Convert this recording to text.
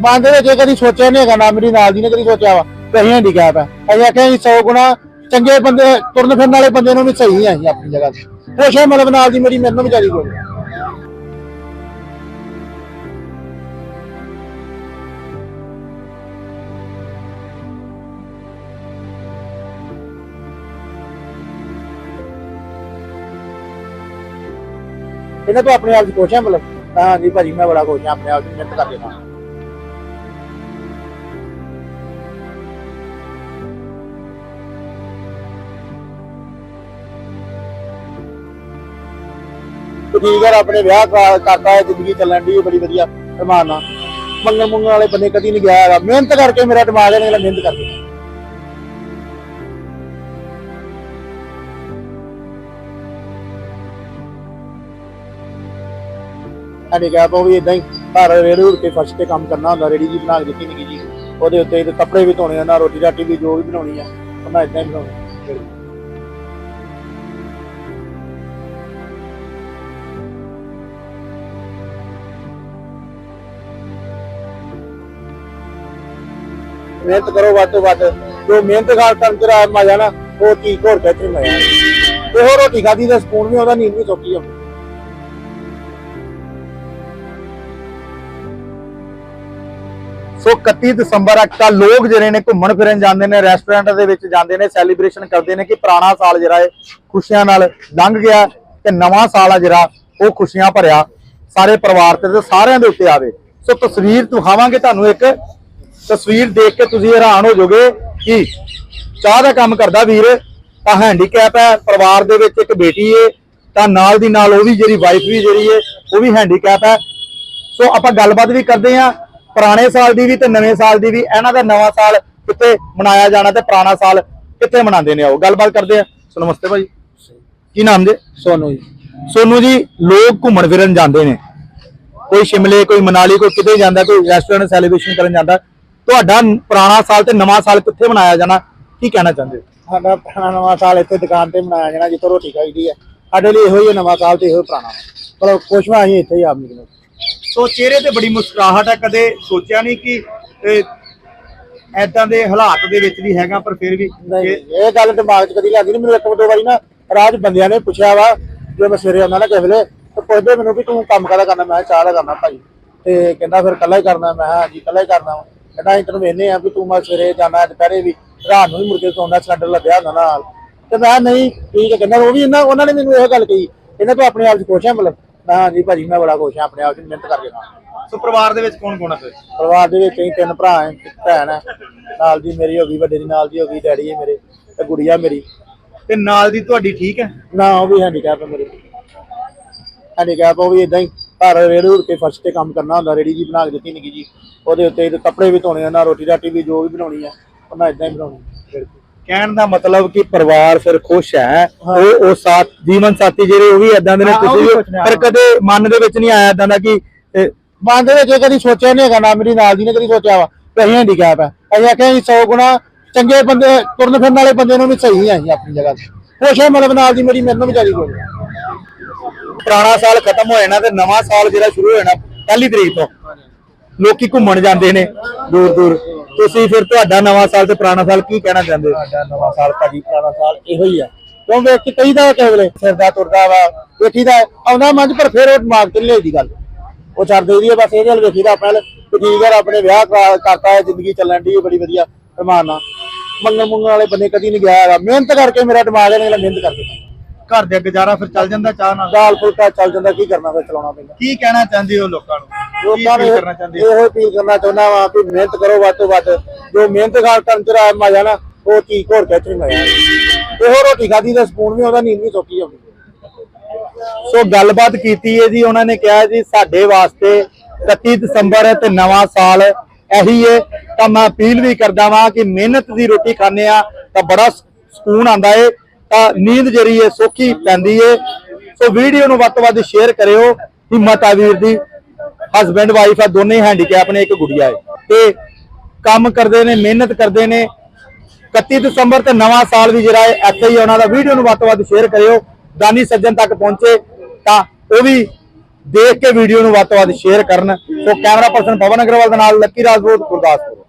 ਮਨ ਦੇ ਵਿੱਚ ਇਹ ਕਦੀ ਸੋਚਿਆ ਨਹੀਂ ਹੈਗਾ, ਨਾ ਮੇਰੀ ਨਾਲ ਦੀ ਨੇ ਕਦੀ ਸੋਚਿਆ ਵਾ ਕਿ ਅਸੀਂ ਹੈਂਡੀਕੈਪ ਹੈ ਅਸੀਂ ਆਖਿਆ ਅਸੀਂ 100 ਗੁਣਾ ਚੰਗੇ ਬੰਦੇ, ਤੁਰਨ ਫਿਰਨ ਵਾਲੇ ਬੰਦੇ ਨੂੰ ਵੀ ਸਹੀ ਹੈ ਅਸੀਂ ਆਪਣੀ ਜਗ੍ਹਾ ਤੇ। ਖੁਸ਼ ਹਾਂ ਮਤਲਬ ਨਾਲ ਦੀ ਮੇਰੀ, ਮੇਰੇ ਨੂੰ ਵਿਚਾਰੀ ਕੋਈ ਇਹਨਾਂ ਤੋਂ ਆਪਣੇ ਆਪ ਦੀ ਖੁਸ਼ ਹਾਂ ਮਤਲਬ। ਹਾਂ ਜੀ ਭਾਜੀ, ਮੈਂ ਬੜਾ ਖੁਸ਼ ਹਾਂ ਆਪਣੇ ਆਪ ਦੀ ਮਿਹਨਤ ਕਰਕੇ ਨਾਲ ਠੀਕ ਹੈ ਆਪਣੇ ਵਿਆਹ ਕਰਾ- ਕਰਤਾ ਹੈ, ਜ਼ਿੰਦਗੀ ਚੱਲਣ ਦੀ ਬੜੀ ਵਧੀਆ ਰਮਾਨ ਨਾਲ। ਮੰਗਣ ਮੰਗਣ ਵਾਲੇ ਬੰਦੇ ਕਦੀ ਨਹੀਂ ਗਿਆ ਹੈਗਾ। ਮਿਹਨਤ ਕਰਕੇ ਮੇਰਾ ਦਿਮਾਗ ਹੈ ਮਿਹਨਤ ਕਰਕੇ। ਸਾਡੇ ਕਹੇ ਉਹ ਵੀ ਇਦਾਂ ਹੀ, ਘਰ ਰੇੜੀ ਉੜ ਕੇ ਫਰਸ਼ ਤੇ ਕੰਮ ਕਰਨਾ ਹੁੰਦਾ ਰੇੜੀ ਜੀ ਬਣਾ ਕੇ ਦਿੱਤੀ ਨਿੱਕੀ ਜੀ। ਉਹਦੇ ਉੱਤੇ ਕੱਪੜੇ ਵੀ ਧੋਣੇ ਆ, ਨਾ ਰੋਟੀ ਰਾਟੀ ਵੀ, ਜੋ ਵੀ ਬਣਾਉਣੀ ਆ ਉਹਨਾਂ ਇਦਾਂ ਹੀ ਬਣਾਉਣੀ ਮਿਹਨਤ ਕਰੋ ਵੱਧ ਤੋਂ ਵੱਧ। ਜੋ ਮਿਹਨਤ ਕਰ ਕਰਨ ਚ ਮਜ਼ਾ ਨਾ ਉਹ ਕੀ ਘੋਰ ਕੇ ਮਜ਼ਾ ਤੇ ਹੋਰ ਰੋਟੀ ਖਾਦੀ ਦਾ ਸਕੂਨ ਵੀ ਉਹਦਾ ਨੀਂਦ ਵੀ ਸੌਖੀ ਆਉਂਦੀ। ਸੋ 31 ਦਸੰਬਰ ਆ ਤਾਂ ਲੋਕ ਜਿਹੜੇ ਨੇ ਘੁੰਮਣ ਫਿਰਨ ਜਾਂਦੇ ਨੇ ਰੈਸਟੋਰੈਂਟ ਦੇ ਵਿੱਚ ਜਾਂਦੇ ਨੇ ਸੈਲੀਬ੍ਰੇਸ਼ਨ ਕਰਦੇ ਨੇ ਕਿ ਪੁਰਾਣਾ ਸਾਲ ਜਿਹੜਾ ਹੈ ਖੁਸ਼ੀਆਂ ਨਾਲ ਲੰਘ ਗਿਆ ਤੇ ਨਵਾਂ ਸਾਲ ਆ ਜਿਹੜਾ, ਉਹ ਖੁਸ਼ੀਆਂ ਭਰਿਆ। ਸਾਰੇ ਪਰਿਵਾਰ ਤੇ ਸਾਰਿਆਂ ਦੇ ਉੱਤੇ ਆਵੇ। ਸੋ ਤਸਵੀਰ ਦਿਖਾਵਾਂਗੇ ਤੁਹਾਨੂੰ ਇੱਕ ਤਸਵੀਰ ਦੇਖ ਕੇ ਤੁਸੀਂ ਹੈਰਾਨ ਹੋ ਜਾਓਗੇ ਕਿ ਚਾਹ ਦਾ ਕੰਮ ਕਰਦਾ ਵੀਰ ਤਾਂ ਹੈਂਡੀਕੈਪ ਹੈ ਪਰਿਵਾਰ ਦੇ ਵਿੱਚ ਇੱਕ ਬੇਟੀ ਏ ਤਾਂ ਨਾਲ ਦੀ ਨਾਲ ਉਹ ਵੀ ਜਿਹੜੀ ਵਾਈਫ ਵੀ ਜਿਹੜੀ ਏ ਉਹ ਵੀ ਹੈਂਡੀਕੈਪ ਹੈ। ਸੋ ਆਪਾਂ ਗੱਲਬਾਤ ਵੀ ਕਰਦੇ ਆ ਪੁਰਾਣੇ ਸਾਲ ਦੀ ਵੀ ਤੇ ਨਵੇਂ ਸਾਲ ਦੀ ਵੀ ਇਹਨਾਂ ਦਾ ਨਵਾਂ ਸਾਲ ਕਿੱਥੇ ਮਨਾਇਆ ਜਾਣਾ ਤੇ ਪੁਰਾਣਾ ਸਾਲ ਕਿੱਥੇ ਮਨਾਉਂਦੇ ਨੇ ਆਓ ਗੱਲਬਾਤ ਕਰਦੇ ਆ ਸੋ ਨਮਸਤੇ ਭਾਜੀ। ਕੀ ਨਾਮ ਜੀ? ਸੋਨੂ ਜੀ। ਸੋਨੂ ਜੀ ਲੋਕ ਘੁੰਮਣ ਫਿਰਨ ਜਾਂਦੇ ਨੇ। ਕੋਈ ਸ਼ਿਮਲੇ ਕੋਈ ਮਨਾਲੀ ਕੋਈ ਕਿਤੇ ਜਾਂਦਾ ਕੋਈ ਰੈਸਟੋਰੈਂਟ ਸੈਲੀਬ੍ਰੇਸ਼ਨ ਕਰਨ ਜਾਂਦਾ। ਤੁਹਾਡਾ ਪੁਰਾਣਾ ਸਾਲ ਤੇ ਨਵਾਂ ਸਾਲ ਕਿੱਥੇ ਮਨਾਇਆ ਜਾਣਾ? ਕੀ ਕਹਿਣਾ ਚਾਹੁੰਦੇ ਹੋ? ਸਾਡਾ ਪੁਰਾਣਾ ਨਵਾਂ ਸਾਲ ਇੱਥੇ ਦੁਕਾਨ ਤੇ ਮਨਾਇਆ ਜਾਣਾ ਜਿੱਥੋਂ ਰੋਟੀ ਖਾਈਦੀ ਹੈ। ਸਾਡੇ ਲਈ ਇਹੋ ਹੀ ਹੈ ਨਵਾਂ ਸਾਲ ਤੇ ਇਹੋ ਹੀ ਪੁਰਾਣਾ। ਪਰ ਕੁਛ ਵਾਂ ਅਸੀਂ ਇੱਥੇ ਹੀ ਆਪ ਨਿਕਲੇ। ਸੋ ਚਿਹਰੇ ਤੇ ਬੜੀ ਮੁਸਕਰਾਹਟ ਹੈ ਕਦੇ ਸੋਚਿਆ ਨਹੀਂ ਕਿ ਐਦਾਂ ਦੇ ਹਾਲਾਤ ਦੇ ਵਿੱਚ ਵੀ ਹੈਗਾ ਪਰ ਫਿਰ ਵੀ ਇਹ ਗੱਲ ਦਿਮਾਗ 'ਚ ਕਦੀ ਲੱਗਦੀ ਨਹੀਂ। ਮੈਨੂੰ ਇੱਕ ਦੋ ਵਾਰੀ ਨਾ ਰਾਜ ਬੰਦਿਆਂ ਨੇ ਪੁੱਛਿਆ ਵਾ ਜੇ ਮੈਂ ਸਵੇਰੇ ਆਉਣਾ ਨਾ ਕਿਸੇ ਵੇਲੇ ਤੇ ਪੁੱਛਦੇ ਮੈਨੂੰ ਵੀ ਤੂੰ ਕੰਮ ਕਾਹਦਾ ਕਰਨਾ? ਮੈਂ ਚਾਹ ਦਾ ਕਰਨਾ ਭਾਈ। ਤੇ ਕਹਿੰਦਾ ਫਿਰ ਕੱਲਾ ਹੀ ਕਰਨਾ। ਮੈਂ ਕਿਹਾ ਹਾਂਜੀ ਕੱਲਾ ਹੀ ਕਰਨਾ ਵਾ। ਕਹਿੰਦਾ ਅਸੀਂ ਤੈਨੂੰ ਵੇਖਨੇ ਆ ਵੀ ਤੂੰ ਮੈਂ ਸਵੇਰੇ ਜਾਣਾ ਦੁਪਹਿਰੇ ਵੀ ਰਾਤ ਨੂੰ ਵੀ ਮੁੜ ਕੇ ਸੌਂਦਾ ਸਿਲੰਡਰ ਲੱਗਿਆ ਹੁੰਦਾ ਨਾਲ। ਤੇ ਮੈਂ ਨਹੀਂ ਠੀਕ ਹੈ। ਕਹਿੰਦਾ ਉਹ ਵੀ ਇਹਨਾਂ ਉਹਨਾਂ ਨੇ ਮੈਨੂੰ ਇਹ ਗੱਲ ਕਹੀ ਇਹਨਾਂ ਤੋਂ ਆਪਣੇ ਆਪ 'ਚ ਖੁਸ਼ ਹਾਂ ਮਤਲਬ। ਮੈਂ ਕਿਹਾ ਹਾਂਜੀ ਭਾਜੀ ਮੈਂ ਬੜਾ ਖੁਸ਼ ਹਾਂ ਆਪਣੇ ਆਪ 'ਚ ਮਿਹਨਤ ਕਰਕੇ ਨਾਲ ਸੋ ਪਰਿਵਾਰ ਦੇ ਵਿੱਚ ਕੌਣ ਕੌਣ ਹੈ ਫਿਰ? ਪਰਿਵਾਰ ਦੇ ਵਿੱਚ ਅਸੀਂ ਤਿੰਨ ਭਰਾ ਹਾਂ ਭੈਣ ਹੈ। ਨਾਲ ਦੀ ਮੇਰੀ ਹੋ ਗਈ ਵੱਡੇ ਦੀ ਨਾਲ ਦੀ ਹੋ ਗਈ ਡੈਡੀ ਹੈ ਮੇਰੇ ਤੇ ਗੁੜੀਆ ਮੇਰੀ। ਤੇ ਨਾਲ ਦੀ ਤੁਹਾਡੀ ਠੀਕ ਹੈ? ਨਾ ਉਹ ਵੀ ਹੈਂਡੀਕੈਪ ਹੈ ਮੇਰੇ। ਹੈਂਡੀਕੈਪ ਉਹ ਵੀ ਇਦਾਂ ਹੀ। ਘਰ ਰੇੜੀ ਉੜ ਕੇ ਫਰਸ਼ ਤੇ ਕੰਮ ਕਰਨਾ ਹੁੰਦਾ ਰੇੜੀ ਜੀ ਬਣਾ ਕੇ ਦਿੱਤੀ ਨਿੱਕੀ ਜੀ। ਉਹਦੇ ਉੱਤੇ ਇਹਦੇ ਕੱਪੜੇ ਵੀ ਧੋਣੇ ਆ ਨਾ ਰੋਟੀ ਰਾਟੀ ਵੀ ਜੋ ਵੀ ਬਣਾਉਣੀ ਆ ਉਹਨਾਂ ਇਦਾਂ ਹੀ ਬਣਾਉਣੀ ਤੇ। ਕਹਿਣ ਦਾ ਮਤਲਬ ਕਿ ਪਰਿਵਾਰ ਫਿਰ ਖੁਸ਼ ਹੈ ਉਹ ਉਹ ਸਾਥ ਜੀਵਨ ਸਾਥੀ ਜਿਹੜੇ ਉਹ ਵੀ ਇਦਾਂ ਦੇ ਨੇ ਹਾਂ, ਉਹ ਤੁਸੀਂ ਵੀ ਵੀ ਖੁਸ਼ ਨੇ, ਪਰ ਕਦੇ ਮਨ ਦੇ ਵਿੱਚ ਨਹੀਂ ਆਇਆ ਇਦਾਂ ਦਾ ਕਿ ਇਹ, ਮਨ ਦੇ ਵਿੱਚ ਇਹ ਕਦੀ ਸੋਚਿਆ ਨਹੀਂ ਹੈਗਾ ਨਾ ਮੇਰੀ ਨਾਲ ਦੀ ਨੇ ਕਦੀ ਸੋਚਿਆ ਵਾ ਕਿ ਅਸੀਂ ਹੈਂਡੀਕੈਪ ਹੈ ਅਸੀਂ ਆਖਿਆ ਅਸੀਂ 100 ਗੁਣਾ ਚੰਗੇ ਬੰਦੇ ਤੁਰਨ ਫਿਰਨ ਵਾਲੇ ਬੰਦੇ ਨੂੰ ਵੀ ਸਹੀ ਅਸੀਂ ਆਪਣੀ ਜਗ੍ਹਾ ਤੇ। ਖੁਸ਼ ਹਾਂ ਮਤਲਬ ਨਾਲ ਦੀ ਮੇਰੀ ਮੇਰੇ ਨੂੰ ਵਿਚਾਰੀ ਕੋਈ ਪੁਰਾਣਾ ਸਾਲ ਖਤਮ ਹੋ ਜਾਣਾ ਤੇ ਨਵਾਂ ਸਾਲ ਜਿਹੜਾ ਸ਼ੁਰੂ ਹੋ ਜਾਣਾ ਪਹਿਲੀ ਤਰੀਕ ਤੋਂ। ਲੋਕੀ ਘੁੰਮਣ ਜਾਂਦੇ ਨੇ, ਦੂਰ ਦੂਰ। ਤੁਸੀਂ ਫਿਰ ਤੁਹਾਡਾ ਨਵਾਂ ਸਾਲ ਤੇ ਪੁਰਾਣਾ ਸਾਲ ਕੀ ਕਹਿਣਾ ਚਾਹੁੰਦੇ? ਹੋ ਸਾਡਾ ਨਵਾਂ ਸਾਲ, ਭਾਜੀ, ਪੁਰਾਣਾ ਸਾਲ ਇਹੋ ਹੀ ਆ। ਕਿਉਂ ਵੇਖ ਕੇ ਕਹੀਦਾ ਵਾ ਕਿਸੇ ਵੇਲੇ ਫਿਰਦਾ ਤੁਰਦਾ ਵਾ ਵੇਖੀਦਾ ਆਉਂਦਾ ਮਨ ਪਰ ਫਿਰ ਉਹ ਦਿਮਾਗ ਤੇ ਨੀ ਲਿਆਈਦੀ ਗੱਲ। ਉਹ ਛੱਡ ਦੇਈਦੀ ਆ, ਬਸ ਇਹਦੇ ਵੱਲ ਵੇਖੀਦਾ ਆਪਣੇ ਵੱਲ ਠੀਕ ਹੈ ਆਪਣੇ ਵਿਆਹ ਕਰਤਾ ਹੈ, ਜ਼ਿੰਦਗੀ ਚੱਲਣ ਦੀ ਬੜੀ ਵਧੀਆ ਰਮਾਨ ਮੰਗਣ ਮੰਗਣ ਵਾਲੇ ਬੰਦੇ ਕਦੀ ਨਹੀਂ ਗਿਆ ਹੈਗਾ। ਮਿਹਨਤ ਕਰਕੇ ਮੇਰਾ ਦਿਮਾਗ ਹੈ ਮਿਹਨਤ ਕਰਕੇ। ਘਰ ਦੇ ਗੁਜ਼ਾਰਾ ਫਿਰ ਚੱਲ ਜਾਂਦਾ ਚਾਹ ਨਾਲ? ਦਾਲ ਫੁਲਕਾ ਚੱਲ ਜਾਂਦਾ ਕੀ ਕਰਨਾ ਫਿਰ ਚਲਾਉਣਾ ਪੈਂਦਾ। ਕੀ ਕਹਿਣਾ ਚਾਹੁੰਦੇ ਹੋ ਲੋਕਾਂ ਨੂੰ? ਕੀ ਲੋਕਾਂ ਨੂੰ ਕਰਨਾ ਚਾਹੁੰਦੇ ਹੋ? ਇਹੋ ਅਪੀਲ ਕਰਨਾ ਚਾਹੁੰਦਾ ਵਾਂ ਵੀ ਮਿਹਨਤ ਕਰੋ ਵੱਧ ਤੋਂ ਵੱਧ। ਜੋ ਮਿਹਨਤ ਕਰ ਕਰਨ ਚ ਰਾ ਮਜ਼ਾ ਨਾ ਉਹ ਚੀਜ਼ ਘੋਰ ਕੇ ਤੇ ਮਜ਼ਾ। ਇਹੋ ਰੋਟੀ ਖਾਦੀ ਦਾ ਸਕੂਨ ਵੀ ਉਹਦਾ ਨੀਂਦ ਵੀ ਸੌਖੀ ਆਉਂਦੀ। ਸੋ ਗੱਲਬਾਤ ਕੀਤੀ ਹੈ ਜੀ ਉਹਨਾਂ ਨੇ ਕਿਹਾ ਜੀ ਸਾਡੇ ਵਾਸਤੇ 31 ਦਸੰਬਰ ਹੈ ਤੇ ਨਵਾਂ ਸਾਲ ਇਹੀ ਹੈ। ਤਾਂ ਮੈਂ ਅਪੀਲ ਵੀ ਕਰਦਾ ਵਾਂ ਕਿ ਮਿਹਨਤ ਦੀ ਰੋਟੀ ਖਾਣੇ ਆ ਤਾਂ ਬੜਾ ਸਕੂਨ ਆਂਦਾ ਏ। ਤਾਂ ਨੀਂਦ ਜਿਹੜੀ ਹੈ ਸੌਖੀ ਪੈਂਦੀ ਹੈ। ਸੋ ਵੀਡੀਓ ਨੂੰ ਵੱਧ ਤੋਂ ਵੱਧ ਸ਼ੇਅਰ ਕਰਿਓ। ਹਿੰਮਤ ਆ ਵੀਰ ਦੀ। ਹਸਬੈਂਡ ਵਾਈਫ ਆ, ਦੋਨੇ ਹੈਂਡੀਕੈਪ ਨੇ, ਇੱਕ ਗੁੜੀਆ ਏ ਤੇ ਕੰਮ ਕਰਦੇ ਨੇ, ਮਿਹਨਤ ਕਰਦੇ ਨੇ। 31 ਦਸੰਬਰ ਤੇ ਨਵਾਂ ਸਾਲ ਵੀ ਜਿਹੜਾ ਹੈ, ਇੱਥੇ ਹੀ ਉਹਨਾਂ ਦਾ ਵੀਡੀਓ ਨੂੰ ਵੱਧ ਤੋਂ ਵੱਧ ਸ਼ੇਅਰ ਕਰਿਓ। ਦਾਨੀ ਸੱਜਣ ਤੱਕ ਪਹੁੰਚੇ ਤਾਂ ਉਹ ਵੀ ਦੇਖ ਕੇ ਵੀਡੀਓ ਨੂੰ ਵੱਧ ਤੋਂ ਵੱਧ ਸ਼ੇਅਰ ਕਰਨ। So camera person Pawan Agarwal ਦੇ ਨਾਲ, ਲੱਕੀ ਰਾਜਪੂਤ, ਗੁਰਦਾਸਪੁਰ।